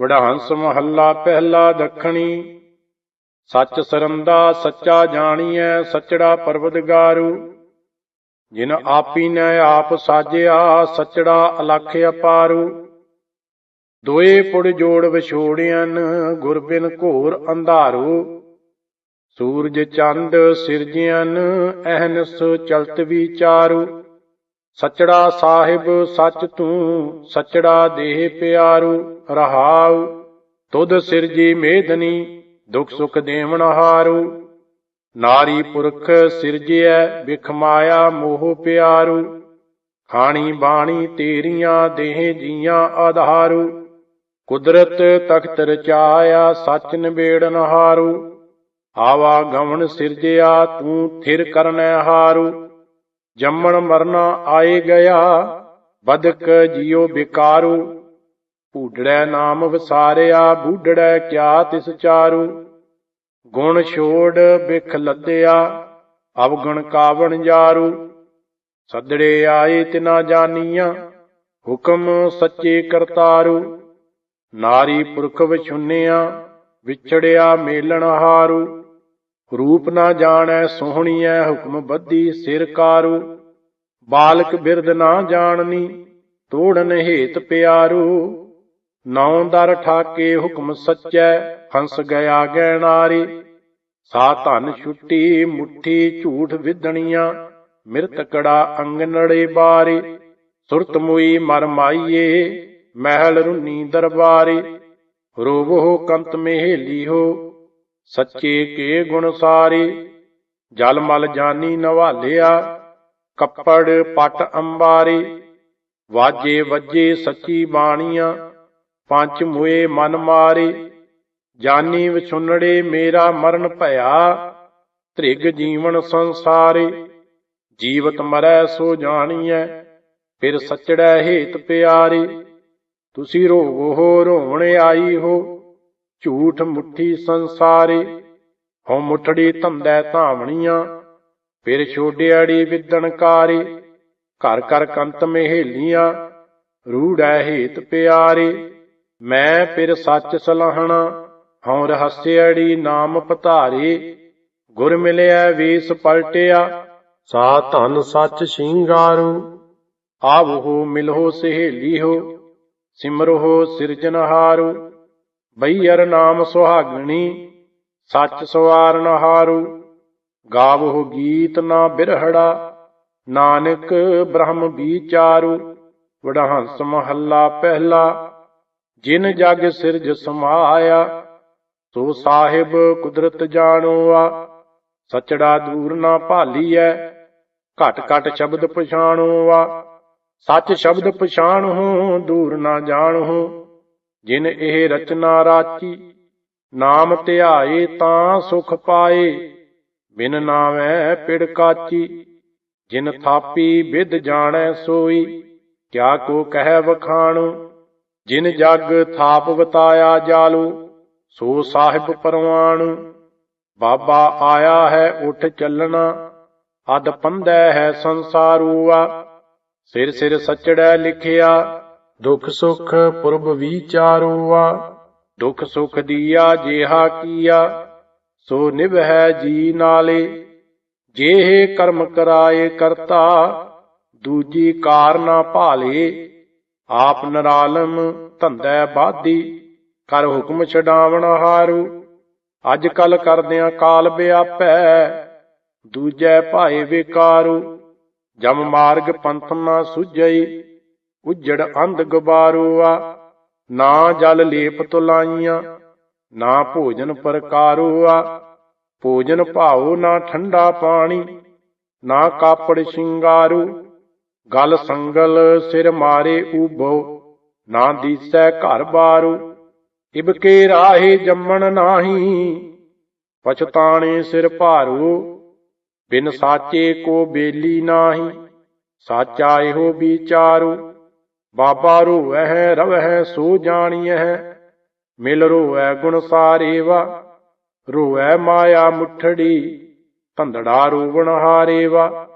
ਵਡਹੰਸ ਮਹੱਲਾ ਪਹਿਲਾ ਦੱਖਣੀ। ਸੱਚ ਸਰੰਦਾ ਸੱਚਾ ਜਾਣੀਐ, ਸੱਚੜਾ ਪਰਵਦਗਾਰੂ। ਜਿਨ ਆਪੀ ਨੇ ਆਪ ਸਾਜਿਆ, ਸੱਚੜਾ ਅਲਖ ਅਪਾਰੂ। ਦੋਏ ਪੁੜ ਜੋੜ ਵਿਛੋੜਿਆਨ ਗੁਰ ਬਿਨ ਘੋਰ ਅੰਧਾਰੂ। ਸੂਰਜ ਚੰਦ ਸਿਰਜਿਆਨ ਅਹਨਸ ਚਲਤ ਵਿਚਾਰੂ। ਸਚੜਾ ਸਾਹਿਬ ਸਚ ਤੂੰ, ਸਚੜਾ ਦੇਹ ਪਿਆਰੂ, ਰਹਾਉ। ਤੁਧ ਸਿਰਜੀ ਮੇਦਨੀ ਦੁਖ ਸੁਖ ਦੇਵਨ ਹਾਰੂ। ਨਾਰੀ ਪੁਰਖ ਸਿਰਜਿਐ ਬਿਖ ਮਾਇਆ ਮੋਹ ਪਿਆਰੂ। ਖਾਣੀ ਬਾਣੀ ਤੇਰੀਆਂ ਦੇਹ ਜੀਆਂ ਆਧਾਰੂ। ਕੁਦਰਤ ਤਖਤ ਰਚਾਇਆ ਸਚ ਨਿਬੇੜਨ ਹਾਰੂ। ਆਵਾ ਗਵਣ ਸਿਰਜਿਆ ਤੂੰ, ਥਿਰ ਕਰਨੈ ਹਾਰੂ। ਜੰਮਣ ਮਰਨਾ ਆਏ ਗਿਆ, ਬਦਕ ਜਿਉ ਬਿਕਾਰੂ। ਭੂਡੜੈ ਨਾਮ ਵਿਸਾਰਿਆ ਬੂਡੜੈ ਕਿਆ ਤਿਸ ਚਾਰੂ। ਗੁਣ ਛੋੜ ਬਿਖ ਲੱਦਿਆ ਅਵਗਣ ਕਾਵਣ ਜਾਰੂ। ਸਦੜੇ ਆਏ ਤਿਨਾ ਜਾਨੀਆਂ, ਹੁਕਮ ਸੱਚੇ ਕਰਤਾਰੂ। ਨਾਰੀ ਪੁਰਖ ਵਿਛੁੰਨਿਆ, ਵਿਛੜਿਆ ਮੇਲਣ ਹਾਰੂ। ਰੂਪ ਨਾ ਜਾਣੈ, ਸੋਹਣੀਐ ਹੁਕਮ ਬੱਧੀ ਸਿਰ ਕਾਰੂ। ਬਾਲਕ ਬਿਰਧ ਨਾ ਜਾਣਨੀ, ਤੋੜਨ ਹੇਤ ਪਿਆਰੂ। ਨੌ ਦਰ ਠਾਕੇ ਹੁਕਮ ਸੱਚੈ, ਹੰਸ ਗਿਆ ਗੈਣਾਰੀ ਸਾ ਧਨ ਛੁੱਟੀ, ਮੁੱਠੀ ਝੂਠ ਵਿਦਣੀਆਂ ਮਿਰਤਕੜਾ ਅੰਗਨੜੇ ਬਾਰੀ। ਸੁਰਤ ਮੁਈ ਮਰ ਮਾਈਏ, ਮਹਿਲ ਰੁੰਨੀ ਦਰਬਾਰੀ। ਰੋਵੋ ਕੰਤ ਮਹਿਲੀ ਹੋ ਸੱਚੇ ਕੇ ਗੁਣ ਸਾਰੇ, ਜਲ ਮਲ ਜਾਨੀ ਨਵਾਲਿਆ, ਕੱਪੜ ਪਟ ਅੰਬਾਰੇ, ਵਾਜੇ ਵੱਜੇ ਸੱਚੀ ਬਾਣੀਆਂ, ਪੰਜ ਮੁਏ ਮਨ ਮਾਰੇ, ਜਾਨੀ ਵਿਛੁੰਨੜੇ ਮੇਰਾ ਮਰਨ ਭਇਆ ਧ੍ਰਿਗ ਜੀਵਨ ਸੰਸਾਰੇ, ਜੀਵਤ ਮਰੈ ਸੋ ਜਾਣੀਐ, ਫਿਰ ਸੱਚੜੈ ਹੇਤ ਪਿਆਰੇ, ਤੁਸੀਂ ਰੋਵੋ ਹੋ ਰੋਵਣ ਆਈ ਹੋ ਝੂਠ ਮੁੱਠੀ ਸੰਸਾਰੇ, ਹਉ ਮੁਠੜੀ ਧੰਦੈ ਧਾਵਣੀਆਂ, ਫਿਰ ਛੋਡਿਆੜੀ ਵਿਦਣਕਾਰੇ ਘਰ ਘਰ ਕੰਤ ਮਹਿਲੀਆਂ, ਰੂੜੈ ਹੇਤ ਪਿਆਰੇ, ਮੈਂ ਫਿਰ ਸੱਚ ਸਲਾਹਣਾ, ਹਉ ਰਹੱਸਿਆੜੀ ਨਾਮ ਪਧਾਰੇ, ਗੁਰ ਮਿਲਿਆ ਵੇਸ ਪਲਟਿਆ, ਸਾ ਧਨ ਸੱਚ ਸ਼ਿੰਗਾਰੂ, ਆਵੋ ਮਿਲੋ ਸਹੇਲੀ ਹੋ ਸਿਮਰੋ ਸਿਰਜਨਹਾਰੂ ਬਈਅਰ ਨਾਮ ਸੁਹਾਗਣੀ, ਸੱਚ ਸਵਾਰਨ ਹਾਰੂ ਗਾਵੋ ਗੀਤ ਨਾ ਬਿਰਹੜਾ, ਨਾਨਕ ਬ੍ਰਹਮ ਵਿਚਾਰੂ ਵਡਹੰਸ ਮਹੱਲਾ ਪਹਿਲਾ, ਜਿਨ ਜਗ ਸਿਰਜ ਸਮਾਇਆ, ਸੋ ਸਾਹਿਬ ਕੁਦਰਤ ਜਾਣੋ ਜਾਣੋਆ, ਸਚੜਾ ਦੂਰ ਨਾ ਭਾਲੀਐ, ਘਟ ਘਟ ਸ਼ਬਦ ਪਛਾਣੋ ਪਛਾਣੋਆ, ਸੱਚ ਸ਼ਬਦ ਪਛਾਣਹੁ, ਦੂਰ ਨਾ ਜਾਣਹੁ ਜਿਨ ਇਹ ਰਚਨਾ ਰਾਚੀ, ਨਾਮ ਧਿਆਏ ਤਾਂ ਸੁਖ ਪਾਏ, ਬਿਨ ਨਾਮੈ ਪਿੜ ਕਾਚੀ, ਜਿਨ ਥਾਪੀ ਵਿਦ ਜਾਣੈ ਸੋਈ, ਕਿਆ ਕੋ ਕਹਿ ਵਖਾਣੁ, ਜਿਨ ਜਗ ਥਾਪ ਬਤਾਇਆ ਜਾਲੂ, ਸੋ ਸਾਹਿਬ ਪਰਵਾਣ, ਬਾਬਾ ਆਇਆ ਹੈ ਉਠ ਚੱਲਣਾ ਅਦ ਪੰਦੈ ਹੈ ਸੰਸਾਰੂਆ, ਸਿਰ ਸਿਰ ਸਚੜੈ ਲਿਖਿਆ ਦੁਖ ਸੁਖ ਪੁਰਬ ਵਿਚਾਰੂਆ। ਦੁਖ ਸੁਖ ਦੀਆ ਜੇਹਾ ਕੀਆ, ਸੋ ਨਿਭੈ ਜੀ ਨਾਲੇ। ਜੇਹ ਕਰਮ ਕਰਾਏ ਕਰਤਾ, ਦੂਜੀ ਕਾਰ ਨਾ ਭਾਲੇ। ਆਪ ਨਰਾਲਮ ਧੰਦੈ ਬਾਦੀ, ਕਰ ਹੁਕਮ ਛਡਾਵਣ ਹਾਰੂ। ਅੱਜ ਕੱਲ ਕਰਦਿਆਂ ਕਾਲ ਵਿਆਪੈ ਦੂਜੈ ਭਾਏ ਵਿਕਾਰੂ। ਜਮ ਮਾਰਗ ਪੰਥ ਨਾ ਸੁਝਈ ਉਜੜ ਅੰਧ ਗਬਾਰੂਆ ਨਾ ਜਲ ਲੇਪ ਤੁਲਾਈਆਂ ਨਾ ਭੋਜਨ ਪ੍ਰਕਾਰੂਆ, ਭੋਜਨ ਭਾਉ ਨਾ ਠੰਡਾ ਪਾਣੀ, ਨਾ ਕਾਪੜ ਸ਼ਿੰਗਾਰੂ, ਗਲ ਸੰਗਲ ਸਿਰ ਮਾਰੇ ਊਬੋ ਨਾ ਦੀਸੈ ਘਰ ਬਾਰੂ, ਇਬਕੇ ਰਾਹੇ ਜੰਮਣ ਨਾਹੀ, ਪਛਤਾਣੇ ਸਿਰ ਭਾਰੂ, ਬਿਨ ਸਾਚੇ ਕੋ ਬੇਲੀ ਨਾਹੀ, ਸਾਚਾ ਇਹੋ ਵਿਚਾਰੂ ਬਾਬਾ ਰੋਵਹਿ, ਰਵਹਿ, ਸੋ ਜਾਣੀਐ। ਮਿਲ ਰੋਵੈ ਗੁਣ ਸਾਰੇਵਾ ਰੋਵੈ ਮਾਇਆ ਮੁਠੜੀ, ਧੰਦੜਾ ਰੋਵਣ ਹਾਰੇਵਾ।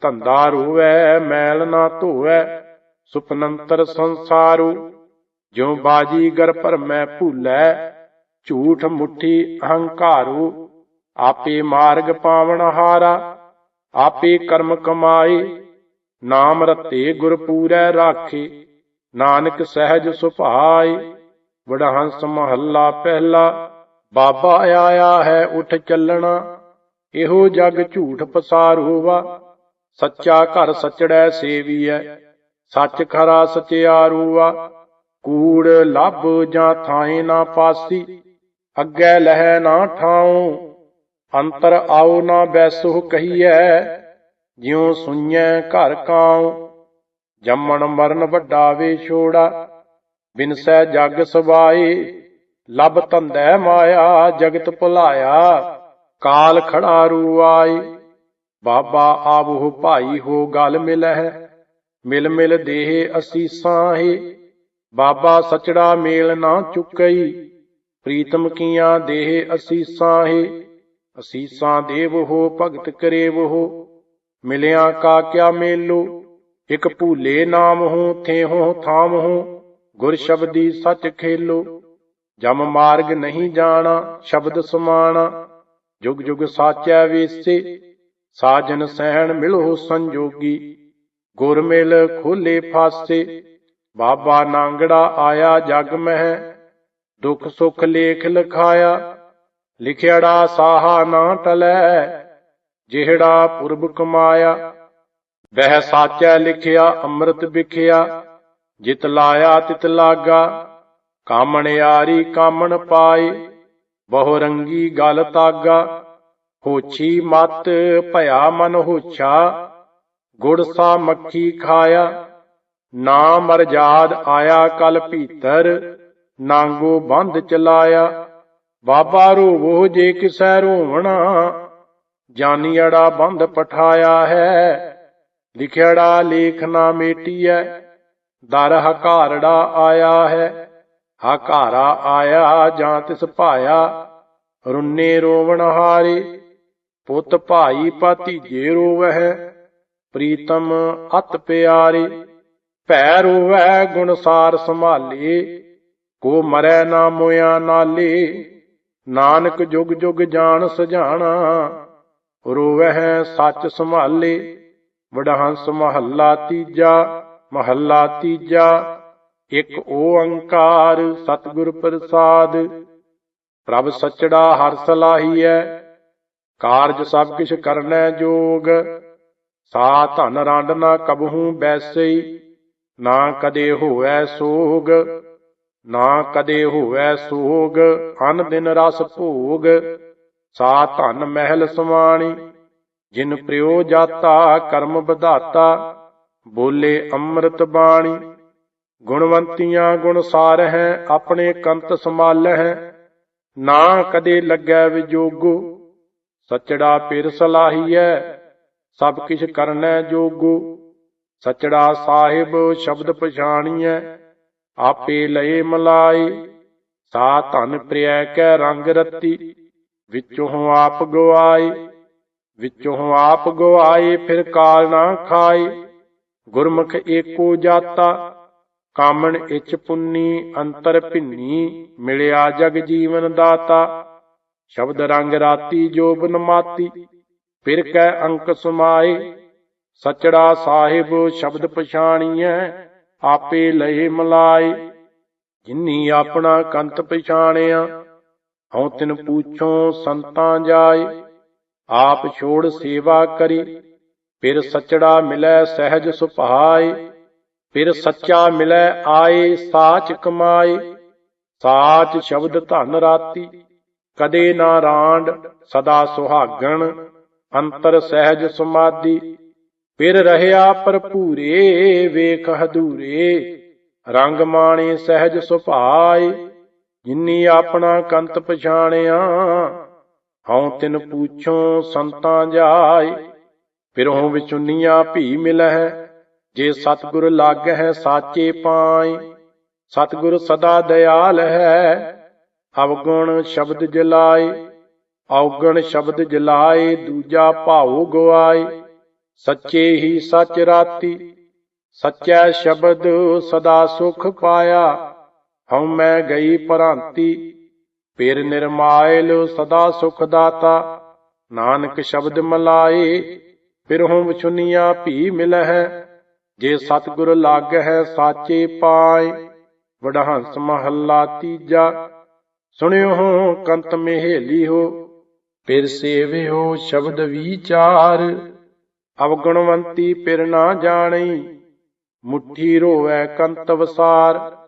ਧੰਦਾ ਰੋਵੈ ਮੈਲ ਨਾ ਧੋਵੈ ਸੁਪਨੰਤਰ ਸੰਸਾਰੂ। ਜਿਉ ਬਾਜੀ ਗਰ ਭਰਮੈ ਭੂਲੈ, ਝੂਠ ਮੁੱਠੀ ਅਹੰਕਾਰੂ। ਆਪੇ ਮਾਰਗ ਪਾਵਨ ਹਾਰਾ, ਆਪੇ ਕਰਮ ਕਮਾਏ ਨਾਮ ਰਤੇ ਗੁਰ ਪੂਰੈ ਰਾਖੇ, ਨਾਨਕ ਸਹਿਜ ਸੁਭਾਏ। ਵਡਹੰਸ ਮਹੱਲਾ ਪਹਿਲਾ, ਬਾਬਾ ਆਇਆ ਹੈ ਉਠ ਚੱਲਣਾ, ਇਹੋ ਜਗ ਝੂਠ ਪਸਾਰ ਪਸਾਰੂਵਾ ਸੱਚਾ ਘਰ ਸਚੜੈ ਸੇਵੀਐ, ਸੱਚ ਖਰਾ ਸਚਿਆਰੂਆ ਕੂੜ ਲੱਭ ਜਾਂ ਥਾਏ ਨਾ ਪਾਸੀ, ਅੱਗੇ ਲਹਿ ਨਾ ਠਾਉ। ਅੰਤਰ ਆਉ ਨਾ ਬੈਸੋ ਕਹੀਐ ਜਿਉ ਸੁਣੈ ਘਰ ਕਾਉ, ਜੰਮਣ ਮਰਨ ਵੱਡਾ ਵੇ ਛੋੜਾ। ਬਿਨਸੈ ਜਗ ਸਵਾਏ, ਲਬ ਧੰਦੈ ਮਾਇਆ, ਜਗਤ ਭੁਲਾਇਆ। ਕਾਲ ਖੜਾ ਆਏ, ਬਾਬਾ ਆਵਹੁ ਭਾਈ ਹੋ ਗਲ ਮਿਲਹਿ। ਮਿਲ ਮਿਲ ਦੇਹ ਅਸੀਸਾਂ ਹੈ ਬਾਬਾ ਸਚੜਾ ਮੇਲ ਨਾ ਚੁੱਕਈ। ਪ੍ਰੀਤਮ ਕੀਆਂ ਦੇਹ ਅਸੀਸਾਂ ਹੈ ਅਸੀਸਾਂ ਦੇਵ ਹੋ, ਭਗਤ ਕਰੇਵ ਹੋ। ਮਿਲਿਆ ਕਾ ਕਿਆ ਮੇਲੋ? ਇਕ ਭੂਲੇ ਨਾਮ ਹੋ, ਥੇਹੋ ਥਾਮ ਹੋ, ਗੁਰ ਸ਼ਬਦੀ ਸੱਚ ਖੇਲੋ। ਜਮ ਮਾਰਗ ਨਹੀਂ ਜਾਣਾ, ਸ਼ਬਦ ਸਮਾਣਾ। ਜੁਗ ਜੁਗ ਸਾਚੈ ਵੇਸੇ, ਸਾਜਨ ਸਹਿਣ ਮਿਲੋ ਸੰਜੋਗੀ। ਗੁਰ ਮਿਲ ਖੋਲੇ ਫਾਸੇ, ਬਾਬਾ ਨਾਂਗੜਾ ਆਇਆ ਜਗ ਮਹਿ। ਦੁਖ ਸੁਖ ਲੇਖ ਲਿਖਾਇਆ ਲਿਖਿਆੜਾ ਸਾਹਾ ਨਾ ਟਲੈ। ਜਿਹੜਾ ਪੁਰਬ ਕਮਾਇਆ ਵਹਿ ਸਾਚੈ ਲਿਖਿਆ, ਅੰਮ੍ਰਿਤ ਵਿਖਿਆ, ਜਿਤ ਲਾਇਆ ਤਿਤ ਲਾਗਾ, ਕਾਮਣ ਯਾਰੀ ਕਾਮਣ ਪਾਏ, ਬਹੁ ਰੰਗੀ ਗਲ ਤਾਗਾ, ਹੋਛੀ ਮਤ ਭਇਆ ਮਨ ਹੋਛਾ, ਗੁੜ ਸਾ ਮੱਖੀ ਖਾਇਆ ਨਾ ਮਰਜਾਦ ਆਇਆ ਕਲ ਭੀਤਰ, ਨਾਂਗੋ ਬੰਧ ਚਲਾਇਆ, ਬਾਬਾ ਰੋਵੋ ਜੇ ਕਿਸੈ ਰੋਵਣਾ ਜਾਨੀੜਾ ਬੰਧ ਪਠਾਇਆ ਹੈ। ਲਿਖਿਆੜਾ ਲੇਖ ਨਾ ਮੇਟੀਐ। ਦਰ ਹਕਾਰੜਾ ਆਇਆ ਹੈ। ਹਕਾਰਾ ਆਇਆ, ਜਾਂ ਤਿਸ ਭਾਇਆ। ਰੁੰਨੇ ਰੋਵਣ ਹਾਰੇ। ਪੁੱਤ ਭਾਈ ਭਤੀਜੇ ਰੋਵਹਿ। ਪ੍ਰੀਤਮ ਅਤ ਪਿਆਰੇ। ਭੈ ਰੋਵੈ ਗੁਣਸਾਰ ਸੰਭਾਲੇ। ਕੋ ਮਰੈ ਨਾ ਮੋਇਆ ਨਾਲੇ। ਨਾਨਕ ਜੁਗ ਜੁਗ ਜਾਣ ਸਜਾਣਾ। ਰੋਵਹਿ ਸੱਚ ਸੰਭਾਲੇ ਵਡਹੰਸ ਮਹੱਲਾ ਤੀਜਾ ਮਹੱਲਾ ਤੀਜਾ, ਇਕ ਓੰਕਾਰ ਸਤਿਗੁਰ ਪ੍ਰਸਾਦ। ਪ੍ਰਭ ਸਚੜਾ ਹਰ ਸਲਾਹੀਐ, ਕਾਰਜ ਸਭ ਕਿਛ ਕਰਨੈ ਜੋਗ। ਸਾ ਧਨ ਰੰਡ ਨਾ ਕਬਹੂ ਬੈਸਈ ਨਾ ਕਦੇ ਹੋਵੈ ਸੋਗ। ਨਾ ਕਦੇ ਹੋਵੈ ਸੋਗ, ਅਨ ਦਿਨ ਰਸ ਭੋਗ। ਸਾ ਧਨ ਮਹਿਲ ਸਮਾਣੀ, ਜਿਨ ਪ੍ਰਿਓ ਜਾਤਾ, ਕਰਮ ਵਿਧਾਤਾ, ਬੋਲੇ ਅੰਮ੍ਰਿਤ ਬਾਣੀ। ਗੁਣਵੰਤੀਆਂ ਗੁਣ ਸਾਰ ਹੈ ਆਪਣੇ ਕੰਤ ਸਮਾਲ ਨਾ ਕਦੇ ਲੱਗੈ ਵਿਜੋਗੋ, ਸਚੜਾ ਪਿਰ ਸਲਾਹੀਐ, ਸਭ ਕਿਛ ਕਰਨੈ ਜੋਗੋ। ਸਚੜਾ ਸਾਹਿਬ ਸ਼ਬਦ ਪਛਾਣੀਐ, ਆਪੇ ਲਏ ਮਲਾਈ ਸਾ ਧਨ ਪ੍ਰਿਆ ਕੈ ਰੰਗ ਰਤੀ। ਵਿੱਚੋਂ ਆਪ ਗਵਾਈ, ਵਿੱਚੋਂ ਆਪ ਗਵਾਏ ਫਿਰ ਕਾਲ ਨਾ ਖਾਏ ਗੁਰਮੁਖ ਏਕੋ ਜਾਤਾ, ਕਾਮਣ ਇਚ ਪੁੰਨੀ, ਅੰਤਰ ਭਿੰਨੀ, ਮਿਲਿਆ ਜਗ ਜੀਵਨ ਦਾਤਾ। ਸ਼ਬਦ ਰੰਗ ਰਾਤੀ ਜੋਬਨ ਮਾਤੀ ਫਿਰ ਕੈ ਅੰਕ ਸਮਾਏ। ਸਚੜਾ ਸਾਹਿਬ ਸ਼ਬਦ ਪਛਾਣੀਐ, ਆਪੇ ਲਏ ਮਲਾਈ ਜਿਨੀ ਆਪਣਾ ਕੰਤ ਪਛਾਣਿਆ ਹਉ ਤਿਨ ਪੂਛੋ ਸੰਤਾਂ ਜਾਏ ਆਪ ਛੋੜ ਸੇਵਾ ਕਰੀ। ਫਿਰ ਸਚੜਾ ਮਿਲੈ ਸਹਿਜ ਸੁਭਾਏ ਫਿਰ ਸੱਚਾ ਮਿਲੈ ਆਏ ਸਾਚ ਕਮਾਏ ਸਾਚ ਸ਼ਬਦ ਧਨ ਰਾਤੀ, ਕਦੇ ਨਾ ਰਾਂਡ ਸਦਾ ਸੁਹਾਗਣ, ਅੰਤਰ ਸਹਿਜ ਸਮਾਧੀ ਫਿਰ ਰਹਿਆ ਭਰਪੂਰੇ, ਵੇਖ ਹਦੂਰੇ ਰੰਗ ਮਾਣੇ ਸਹਿਜ ਸੁਭਾਏ ਜਿਨੀ ਆਪਣਾ ਕੰਤ ਪਛਾਣਿਆ, ਹਉ ਤਿਨ ਪੂਛੋ ਸੰਤਾਂ ਜਾਏ। ਫਿਰੋਂ ਵਿਚੁੰਨੀਆਂ ਭੀ ਮਿਲਹਿ, ਜੇ ਸਤਿਗੁਰ ਲਾਗਹਿ ਸਾਚੇ ਪਾਈ ਸਤਿਗੁਰ ਸਦਾ ਦਇਆਲ ਹੈ, ਅਵਗੁਣ ਸ਼ਬਦ ਜਲਾਏ। ਔਗਣ ਸ਼ਬਦ ਜਲਾਏ, ਦੂਜਾ ਭਾਉ ਗਵਾਏ। ਸੱਚੇ ਹੀ ਸੱਚ ਰਾਤੀ, ਸੱਚਾ ਸ਼ਬਦ ਸਦਾ ਸੁਖ ਪਾਇਆ। ਹਉ ਮੈਂ ਗਈ ਭ੍ਰਾਂਤੀ, ਪੇਰ ਨਿਰਮਾਇਲ ਸਦਾ ਸੁਖ ਦਾਤਾ ਨਾਨਕ ਸ਼ਬਦ ਮਲਾਏ, ਫਿਰ ਹਉ ਵਿਚੁਨੀਆਂ ਭੀ ਮਿਲਹਿ। ਜੇ ਸਤਿਗੁਰ ਲਾਗਹਿ ਸਾਚੇ ਪਾਏ, ਵਡਹੰਸ ਮਹੱਲਾ ਤੀਜਾ। ਸੁਣਿਓ ਹੋ ਕੰਤ ਮਹੇਲੀ ਹੋ, ਫਿਰ ਸੇਵਿਓ ਸ਼ਬਦ ਵਿਚਾਰ। ਅਵਗੁਣਵੰਤੀ ਪਿਰ ਨਾ ਜਾਣਈ, ਮੁਠੀ ਰੋਵੈ ਕੰਤ ਵਸਾਰ।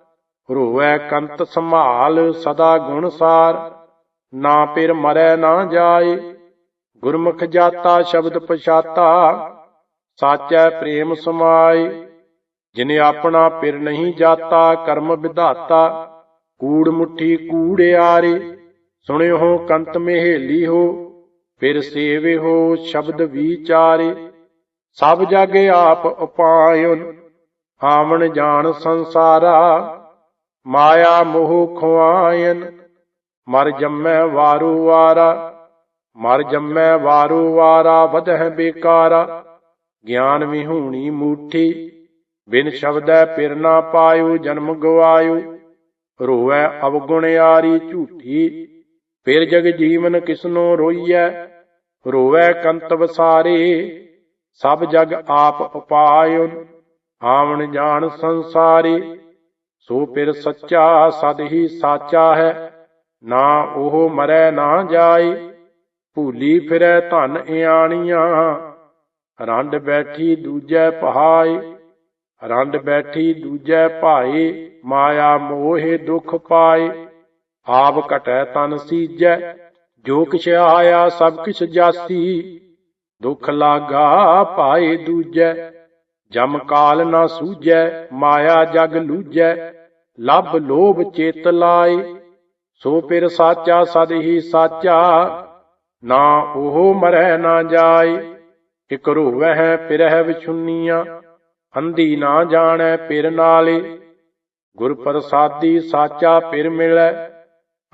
ਰੋਵੈ ਕੰਤ ਸੰਭਾਲ, ਸਦਾ ਗੁਣ ਸਾਰ। ਨਾ ਪਿਰ ਮਰੈ ਨਾ ਜਾਏ, ਗੁਰਮੁਖ ਜਾਤਾ ਸ਼ਬਦ ਪਛਾਤਾ, ਸਾਚੈ ਪ੍ਰੇਮ ਸਮਾਏ। ਜਿਨੇ ਆਪਣਾ ਪਿਰ ਨਹੀਂ ਜਾਤਾ, ਕਰਮ ਵਿਧਾਤਾ, ਕੂੜ ਮੁਠੀ ਕੂੜਿਆਰੇ ਸੁਣਿਓ ਹੋ ਕੰਤ ਮਹੇਲੀ ਹੋ, ਫਿਰ ਸੇਵੇ ਹੋ ਸ਼ਬਦ ਵਿਚਾਰੇ। ਸਭ ਜਾਗੇ ਆਪ ਉਪਾਇਨ, ਆਵਣ ਜਾਣ ਸੰਸਾਰਾ। ਮਾਇਆ ਮੋਹ ਖੁਆਇਨ, ਮਰ ਜੰਮੈ ਵਾਰੂ ਵਾਰਾ, ਮਰ ਜੰਮੈ ਵਾਰੂ ਵਾਰਾ, ਵਧਹਿ ਬੇਕਾਰਾ, ਗਿਆਨ ਵਿਹੂਣੀ ਮੂਠੀ, ਬਿਨ ਸ਼ਬਦੈ ਪਿਰ ਨਾ ਪਾਇਓ, ਜਨਮ ਗਵਾਇਓ, ਰੋਵੈ ਅਵਗੁਣਿਆਰੀ ਝੂਠੀ, ਫਿਰ ਜਗ ਜੀਵਨ ਕਿਸਨੋ ਰੋਈਐ, ਰੋਵੈ ਕੰਤ ਵਸਾਰੇ ਸਭ ਜਗ ਆਪ ਉਪਾਇਓ, ਆਵਣ ਜਾਣ ਸੰਸਾਰੀ ਸੋ ਫਿਰ ਸੱਚਾ ਸਦ ਹੀ ਸਾਚਾ ਹੈ, ਨਾ ਉਹ ਮਰੈ ਨਾ ਜਾਏ, ਭੂਲੀ ਫਿਰੈ ਧਨ ਇਆਣੀਆਂ। ਰੰਡ ਬੈਠੀ ਦੂਜੈ ਪਹਾਈ ਰੰਡ ਬੈਠੀ ਦੂਜੈ ਭਾਏ, ਮਾਇਆ ਮੋਹਿ ਦੁਖ ਪਾਏ। ਆਪ ਘਟੈ ਤਨ ਸੀਜੈ, ਜੋ ਕਿਛ ਆਇਆ ਸਭ ਕਿਛ ਜਾਸੀ। ਦੁਖ ਲਾਗਾ ਪਾਏ ਦੂਜੈ ਜਮ ਕਾਲ ਨਾ ਸੂਝੈ, ਮਾਇਆ ਜਗ ਲੂਝੈ ਲਬ ਲੋਭ ਚੇਤ ਲਾਏ। ਸੋ ਪਿਰ ਸਾਚਾ ਸਦ ਹੀ ਸਾਚਾ, ਨਾ ਉਹ ਮਰੈ ਨਾ ਜਾਏ। ਇਕ ਰੋਵਹਿ ਫਿਰਹਿ ਵਿਛੁੰਨੀਆਂ ਅੰਧੀ ਨਾ ਜਾਣੈ ਪਿਰ ਨਾਲੇ। ਗੁਰ ਪ੍ਰਸਾਦੀ ਸਾਚਾ ਪਿਰ ਮਿਲੈ,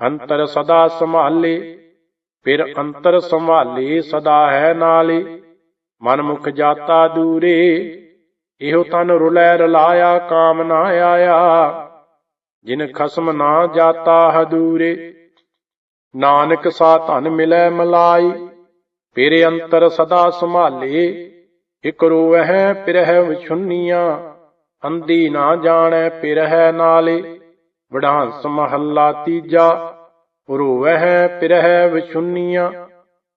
ਅੰਤਰ ਸਦਾ ਸੰਭਾਲੇ। ਫਿਰ ਅੰਤਰ ਸੰਭਾਲੇ ਸਦਾ ਹੈ ਨਾਲੇ। ਮਨ ਮੁਖ ਜਾਤਾ ਦੂਰੇ ਇਹੋ ਤਨ ਰੁਲੈ ਰਲਾਇਆ ਕਾਮ ਨਾ ਆਇਆ। ਜਿਨ ਖਸਮ ਨਾ ਜਾਤਾ ਹਦੂਰੇ, ਨਾਨਕ ਸਾ ਧਨ ਮਿਲੈ ਮਲਾਈ ਫਿਰ ਅੰਤਰ ਸਦਾ ਸੰਭਾਲੇ, ਇਕ ਰੋਵਹਿ ਪਿਰਹਿ ਵਿਛੁੰਨੀਆਂ, ਅੰਧੀ ਨਾ ਜਾਣੈ ਪਿਰਹਿ ਨਾਲੇ, ਵਡਾਂਸ ਮਹੱਲਾ ਤੀਜਾ, ਰੋਵਹਿ ਪਿਰਹਿ ਵਿਛੁੰਨੀਆਂ,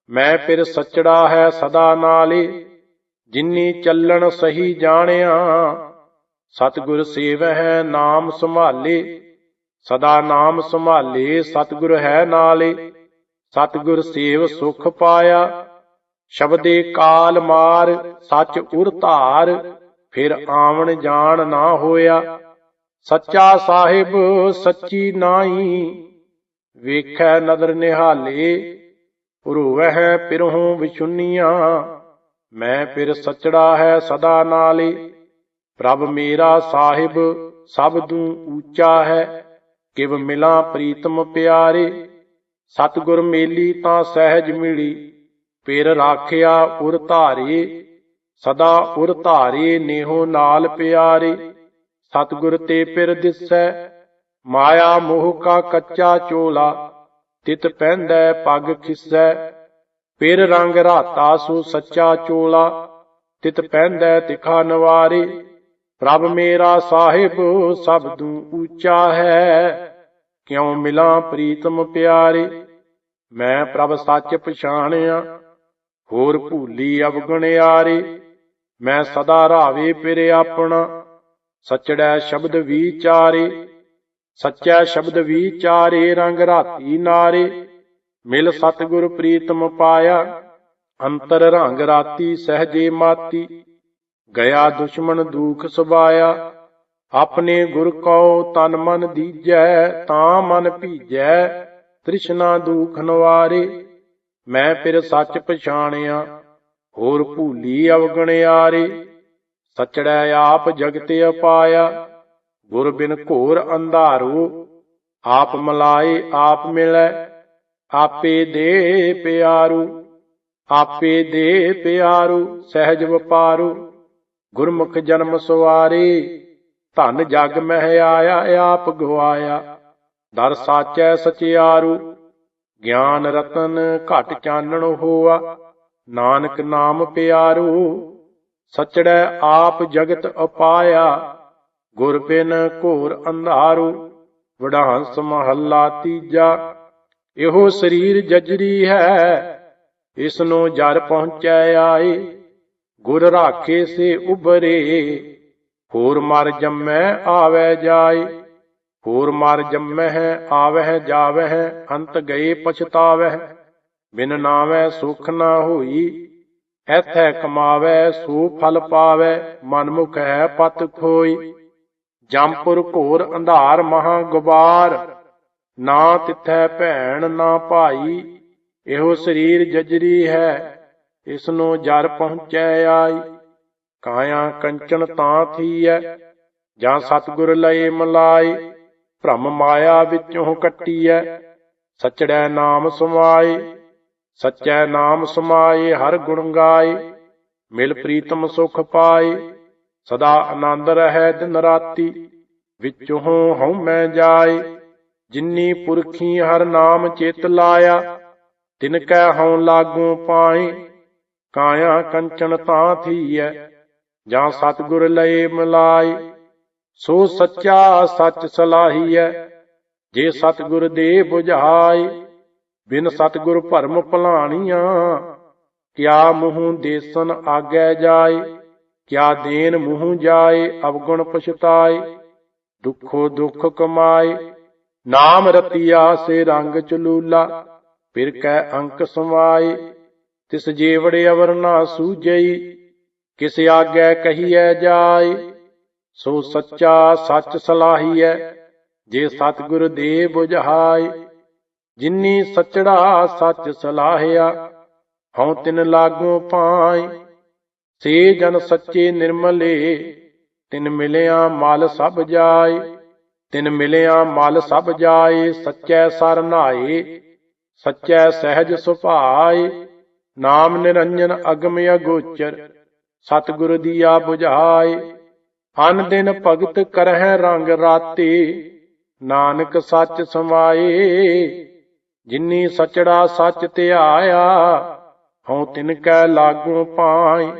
ਮੈਂ ਫਿਰ ਸੱਚੜਾ ਹੈ ਸਦਾ ਨਾਲੇ। ਜਿਨੀ ਚੱਲਣ ਸਹੀ ਜਾਣਿਆ, ਸਤਿਗੁਰ ਸੇਵਹਿ ਨਾਮ ਸੰਭਾਲੇ, ਸਦਾ ਨਾਮ ਸੰਭਾਲੇ, ਸਤਿਗੁਰ ਹੈ ਨਾਲੇ, ਸਤਿਗੁਰ ਸੇਵ ਸੁਖ ਪਾਇਆ, ਸ਼ਬਦੇ ਕਾਲ ਮਾਰ, ਸੱਚ ਉਰ ਧਾਰ, ਫਿਰ ਆਵਣ ਜਾਣ ਨਾ ਹੋਇਆ, ਸੱਚਾ ਸਾਹਿਬ ਸੱਚੀ ਨਾਹੀ, ਵੇਖੈ ਨਦਰ ਨਿਹਾਲੇ ਰੋਵਹਿ ਪਿਰਹੋਂ ਵਿਛੁੰਨੀਆਂ ਮੈਂ ਫਿਰ ਸਚੜਾ ਹੈ ਸਦਾ ਨਾਲੇ। ਪ੍ਰਭ ਮੇਰਾ ਸਾਹਿਬ, ਸਭ ਤੋਂ ਉੱਚਾ ਹੈ। ਕਿਵ ਮਿਲਾਂ ਪ੍ਰੀਤਮ ਪਿਆਰੇ। ਸਤਿਗੁਰ ਮੇਲੀ ਤਾਂ ਸਹਿਜ ਮਿਲੀ। ਪਿਰ ਰਾਖਿਆ ਉਰ ਧਾਰੇ। ਸਦਾ ਉਰ ਧਾਰੇ ਨੇਹੋ ਨਾਲ ਪਿਆਰੇ। ਸਤਿਗੁਰ ਤੇ ਪਿਰ ਦਿਸੈ। ਮਾਇਆ ਮੋਹ ਕਾ ਕੱਚਾ ਚੋਲਾ। ਤਿਤ ਪਹਿੰਦੈ ਪੱਗ ਖਿਸੈ। ਪਿਰ ਰੰਗ ਰਾਤਾ ਸੋ ਸੱਚਾ ਚੋਲਾ, ਤਿਤ ਪਹਿੰਦੈ ਤਿਖਾ ਨਵਾਰੇ, ਪ੍ਰਭ ਮੇਰਾ ਸਾਹਿਬ ਸਭ ਤੋਂ ਉੱਚਾ ਹੈ, ਕਿਉ ਮਿਲਾਂ ਪ੍ਰੀਤਮ ਪਿਆਰੇ? ਮੈਂ ਪ੍ਰਭ ਸੱਚ ਪਛਾਣਿਆ, ਹੋਰ ਭੂਲੀ ਅਵਗਣਿਆਰੇ ਮੈਂ ਸਦਾ ਰਾਵੇ ਪਿਰੇ ਆਪਣਾ, ਸਚੜੈ ਸ਼ਬਦ ਵਿਚਾਰੇ ਸੱਚਾ ਸ਼ਬਦ ਵਿਚਾਰੇ ਰੰਗ ਰਾਤੀ ਨਾਰੇ ਮਿਲ ਸਤਿਗੁਰ ਪ੍ਰੀਤਮ ਪਾਇਆ, ਅੰਤਰ ਰੰਗ ਰਾਤੀ ਸਹਜੇ ਮਾਤੀ, ਗਿਆ ਦੁਸ਼ਮਣ ਦੁਖ ਸੁਭਾਇਆ, ਆਪਣੇ ਗੁਰ ਕਉ ਤਨ ਮਨ ਦੀਜੈ, ਤਾਂ ਮਨ ਭੀਜੈ, ਤ੍ਰਿਸ਼ਨਾ ਦੁਖ ਨਵਾਰੇ, ਮੈਂ ਫਿਰ ਸੱਚ ਪਛਾਣਿਆ, ਹੋਰ ਭੂਲੀ ਅਵਗਣਿਆਰੇ ਸਚੜੈ ਆਪ ਜਗਤ ਅਪਾਇਆ, ਗੁਰ ਬਿਨ ਘੋਰ ਅੰਧਾਰੂ, ਆਪ ਮਲਾਏ ਆਪ ਮਿਲੈ ਆਪੇ ਦੇ ਪਿਆਰੂ, ਆਪੇ ਦੇ ਪਿਆਰੂ, ਸਹਿਜ ਵਪਾਰੂ, ਗੁਰਮੁਖ ਜਨਮ ਸਵਾਰੇ, ਧਨ ਜਗ ਮਹਿ ਆਇਆ, ਆਪ ਗਵਾਇਆ। ਦਰ ਸਾਚੈ ਸਚਿਆਰੂ, ਗਿਆਨ ਰਤਨ ਘਟ ਚਾਨਣ ਹੋਆ। ਨਾਨਕ ਨਾਮ ਪਿਆਰੂ, ਸਚੜੈ ਆਪ ਜਗਤ ਅਪਾਇਆ। ਗੁਰ ਬਿਨ ਘੋਰ ਅੰਧਾਰੂ, ਵਡਾਂਸ ਮਹੱਲਾ ਤੀਜਾ। ਇਹੋ ਸਰੀਰ ਜਜਰੀ ਹੈ ਇਸ ਨੂੰ ਜਰ ਪਹੁੰਚੈ ਆਏ, ਗੁਰ ਰਾਖੇ ਸੇ ਉਬਰੇ ਹੋਰ ਮਰ ਜੰਮੈ ਆਵੈ ਜਾਏ, ਹੋਰ ਮਰ ਜੰਮੈ ਆਵਹਿ ਜਾਵਹਿ, ਅੰਤ ਗਏ ਪਛਤਾਵਹਿ, ਬਿਨ ਨਾਵੈ ਸੁਖ ਨਾ ਹੋਈ, ਐਥੈ ਕਮਾਵੈ ਸੋ ਫਲ ਪਾਵੈ ਮਨਮੁਖ ਹੈ ਪਤ ਖੋਈ ਜੰਪੁਰ ਘੋਰ ਅੰਧਾਰ ਮਹਾ ਗੁਬਾਰ ਨਾ ਤਿਥੈ ਭੈਣ, ਨਾ ਭਾਈ, ਇਹੋ ਸਰੀਰ ਜਜਰੀ ਹੈ ਇਸ ਨੂੰ ਜਰ ਪਹੁੰਚੈ ਆਈ। ਕਾਇਆ ਕੰਚਨ ਤਾਂ ਥੀਐ, ਜਾਂ ਸਤਿਗੁਰ ਲਏ ਮਲਾਈ ਭ੍ਰਮ ਮਾਇਆ ਵਿੱਚੋਂ ਕੱਟੀਐ, ਸਚੜੈ ਨਾਮ ਸਮਾਏ, ਸਚੈ ਨਾਮ ਸਮਾਏ ਹਰ ਗੁਣ ਗਾਏ, ਮਿਲ ਪ੍ਰੀਤਮ ਸੁਖ ਪਾਏ, ਸਦਾ ਆਨੰਦ ਰਹੈ ਦਿਨ ਰਾਤੀ, ਵਿੱਚੋਂ ਹਉ ਮੈਂ ਜਾਏ। ਜਿਨੀ ਪੁਰਖੀ ਹਰ ਨਾਮ ਚਿਤ ਲਾਇਆ, ਤਿਨ ਕੈ ਹਉ ਲਾਗੂ ਪਾਏ, ਕਾਇਆ ਕੰਚਨ ਤਾਂ ਥੀਐ, ਜਾਂ ਸਤਿਗੁਰ ਲਏ ਮਿਲਾਏ, ਸੋ ਸੱਚਾ ਸੱਚ ਸਲਾਹੀਐ, ਜੇ ਸਤਿਗੁਰ ਦੇ 부ਝਾਏ ਬਿਨ ਸਤਿਗੁਰ ਭਰਮ ਭਲਾਣੀਆਂ, ਕਿਆ ਮੂੰਹ ਦੇਸਨ ਆਗੈ ਜਾਏ, ਕਿਆ ਦੇਨ ਮੂੰਹ ਜਾਏ, ਅਵਗੁਣ ਪਛਤਾਏ, ਦੁਖੋ ਦੁਖ ਕਮਾਏ ਨਾਮ ਰਤੀਆ ਸੇ ਰੰਗ ਚਲੂਲਾ ਫਿਰ ਕੈ ਅੰਕ ਸਮਾਏ ਤਿਸ ਜੇਵੜੇ ਅਵਰ ਨਾ ਸੂਝਈ ਕਿਸ ਆਗੈ ਕਹੀਐ ਜਾਏ, ਸੋ ਸੱਚਾ ਸੱਚ ਸਲਾਹੀਐ, ਜੇ ਸਤਿਗੁਰ ਦੇ 부ਝਾਏ ਜਿਨੀ ਸਚੜਾ ਸੱਚ ਸਲਾਹਿਆ, ਹਉ ਤਿਨ ਲਾਗੋ ਪਾਈ ਸੇ ਜਨ ਸੱਚੇ ਨਿਰਮਲੇ, ਤਿਨ ਮਿਲਿਆ ਮਲ ਸਭ ਜਾਏ। ਤਿਨ ਮਿਲਿਆ ਮਲ ਸਭ ਜਾਏ, ਸੱਚੈ ਸਰ ਨਾਏ, ਸੱਚੈ ਸਹਿਜ ਸੁਭਾਏ, ਨਾਮ ਨਿਰੰਜਨ ਅਗਮ ਅਗੋਚਰ, ਸਤਿਗੁਰ ਦੀਆ 부ਝਾਏ ਅਨ ਦਿਨ ਭਗਤ ਕਰਹਿ ਰੰਗ ਰਾਤੇ, ਨਾਨਕ ਸੱਚ ਸਮਾਏ, ਜਿਨੀ ਸਚੜਾ ਸੱਚ ਧਿਆਇਆ, ਹਉ ਤਿਨ ਕੈ ਲਾਗੂ ਪਾਈ